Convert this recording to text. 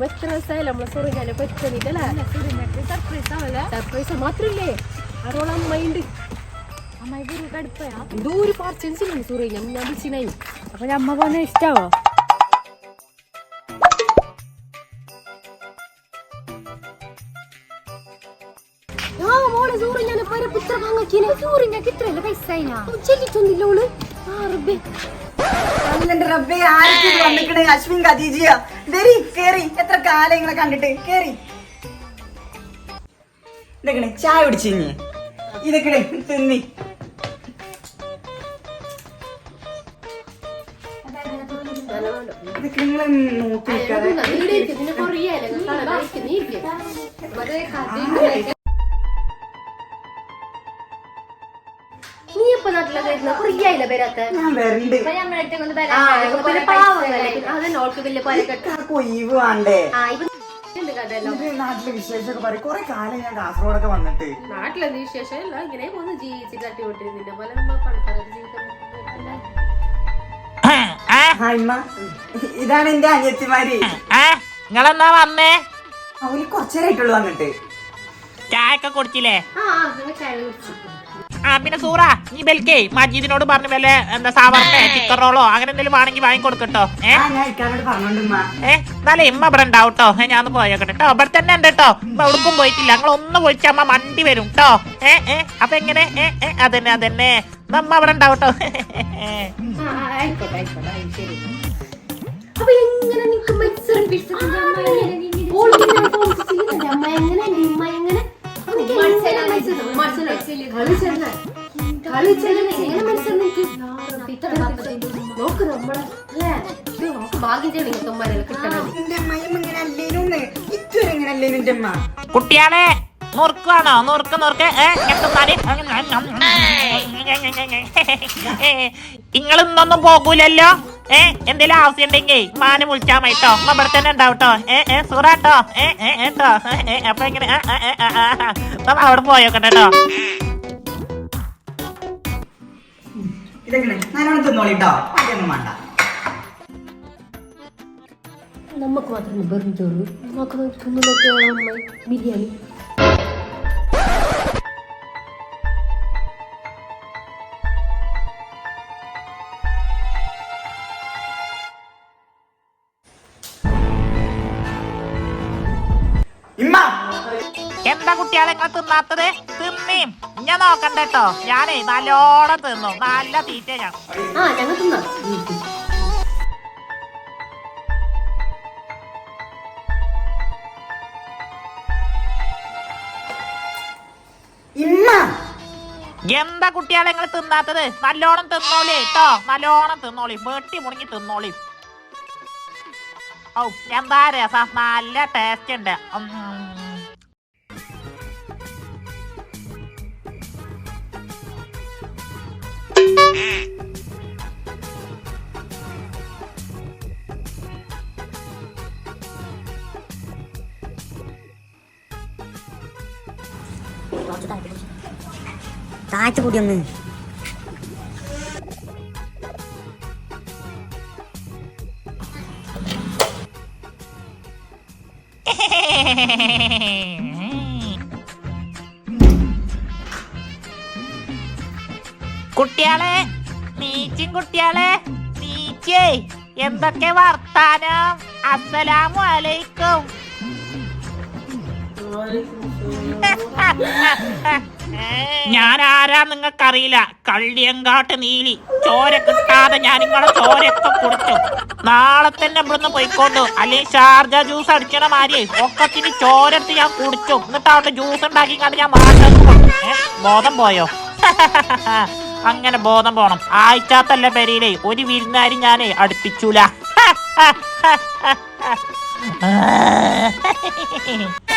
നമ്മ എത്ര ദിവസമായി നമ്മളെ സൂര്യനെ പറ്റുന്നില്ലല്ലേ സർപ്രൈസ് മാത്രല്ലേ? അതോളം അമ്മയുണ്ട് എന്തോ ഒരു പാർച്ചൻസ് ഇല്ല സൂര്യ ഞാൻ വിളിച്ചിനായി. അപ്പൊ അമ്മ പോന്നെ ഇഷ്ടാവോ? അശ്വിൻ ഖദീജിയ? വരി കേറി. എത്ര കാലം നിങ്ങളെ കണ്ടിട്ട് കേറി. ഇതൊക്കെ ചായ കുടിച്ചിഞ്ഞ് ഇതൊക്കെ തിന്നി. ഇതൊക്കെ നോക്കി നീ എപ്പോ നാട്ടിലൊക്കെ കൊറേ ആയില്ല പേരത്തെ ഞാൻ വരണ്ട്. ഒഴിവ് വേണ്ടേ ഇപ്പൊ നാട്ടിലെ വിശേഷമൊക്കെ പറയും. കൊറേ കാലം ഞാൻ കാസർഗോഡൊക്കെ വന്നിട്ട്. നാട്ടിലെന്ത് വിശേഷം ഇല്ല ഇങ്ങനെ പോന്ന് ജീവിച്ച് തട്ടിക്കൊണ്ടിരുന്നില്ല പോലെ നമ്മൾ പണക്കാരുടെ ജീവിതം ഇതാണ് എന്റെ അനിയത്തിമാര്. നിങ്ങളെന്നാ വന്നേ? അവർ കുറച്ചേരായിട്ടുള്ളൂ വന്നിട്ട്. ചായ ഒക്കെ കുടിച്ചില്ലേ? ആ ആ നിങ്ങൾ ചായ കുടിച്ചു. പിന്നെ സൂറ നീ ബെൽക്കേ മജീദിനോട് പറഞ്ഞു വല്ല എന്താ സാവർമേ ചിക്കൻ റോളോ അങ്ങനെ എന്തെങ്കിലും വേണമെങ്കിൽ വാങ്ങി കൊടുക്കട്ടോ. ഏ? ആ ഞാൻ ഇക്കാരോട് പറഞ്ഞോണ്ടുമ്മ ഏ? എന്നാലേ ഇമ്മ ഇവിടെ ഉണ്ടാവും കേട്ടോ ഞാൻ ഒന്ന് പോയേക്കട്ടെ കേട്ടോ ഇവിടെ തന്നെ ഉണ്ട് കേട്ടോ എവിടേക്കും പോയിട്ടില്ല. ഞങ്ങൾ ഒന്ന് പോയിച്ച അമ്മ മണ്ടി വരും കേട്ടോ ഏ ഏ? അപ്പൊ എങ്ങനെ? ഏ ഏ? അതന്നെ അതന്നെ. അമ്മ ഇവിടെ ഉണ്ടാവും കേട്ടോ ആയിക്കോട്ടെ ആയിക്കോട്ടെ. ശരി. അപ്പൊ എങ്ങനെ മത്സരം അമ്മ കുട്ടിയാളെ നോർക്കുവാണോ? നുറുക്ക് നുറുക്ക് ഏ നിങ്ങൾ ഇന്നൊന്നും പോകൂലല്ലോ. ഏ എന്തേലും ആവശ്യം ഉണ്ടെങ്കിൽ മാന് വിളിച്ചാ മതിട്ടോ അമ്മ ഇവിടെ തന്നെ ഉണ്ടാവട്ടോ ഏ ഏ സുറാട്ടോ ഏ ഏ ഏട്ടോ അപ്പൊ എങ്ങനെ അവിടെ പോയോക്കട്ടെ ഇതൊക്കെ നല്ലോണം തിന്നോളിട്ടോ. അതൊന്നും വേണ്ട. നമുക്ക് മാത്രം വെറും ചോറ് നമുക്ക് തിന്നുന്നൊക്കെ അമ്മ ബിരിയാണി. ഇമ്മ എന്താ കുട്ടികളെ നിങ്ങൾ തിന്നാത്തത്? തിന്നീം. ഞാൻ നോക്കണ്ട കേട്ടോ ഞാനേ നല്ലോണം തിന്നു. നല്ല തീറ്റ ഞാൻ ആ ഞങ്ങൾ തിന്നാം. ഇമ്മ എന്താ കുട്ടിയാളെ നിങ്ങൾ തിന്നാത്തത്? നല്ലോണം തിന്നോളി കേട്ടോ നല്ലോണം തിന്നോളി. വെട്ടി മുടങ്ങി തിന്നോളി. ഔ എന്താ രസം? നല്ല ടേസ്റ്റ് ഉണ്ട് 나이트 볼이 없는. 헤헤헤헤헤헤 കുട്ടിയാളെ നീച്ചും കുട്ടിയാളെ നീച്ചേ എന്തൊക്കെ വർത്താനം? അസ്സലാമു അലൈക്കും. ഞാൻ ആരാ നിങ്ങൾക്കറിയില്ല. കള്ളിയങ്കാട്ട് നീലി. ചോര കിട്ടാതെ ഞാൻ നിങ്ങളെ ചോരയൊക്കെ കുടിച്ചു. നാളെ തന്നെ ഇവിടുന്ന് പോയിക്കോട്ടു. അല്ലെങ്കിൽ ഷാർജ ജ്യൂസ് അടിച്ചണ മാതിരി. ഒക്കത്തിന് ചോരത്ത് ഞാൻ കുടിച്ചു. എന്നിട്ട് അവിടെ ജ്യൂസ് ഉണ്ടാക്കി കണ്ട് ഞാൻ മാറ്റം ബോധം പോയോ? അങ്ങനെ ബോധം പോണം. ആഴ്ചാത്തല്ല പെരയിലെ ഒരു വിരുന്നാരി ഞാനെ അടുപ്പിച്ചൂല.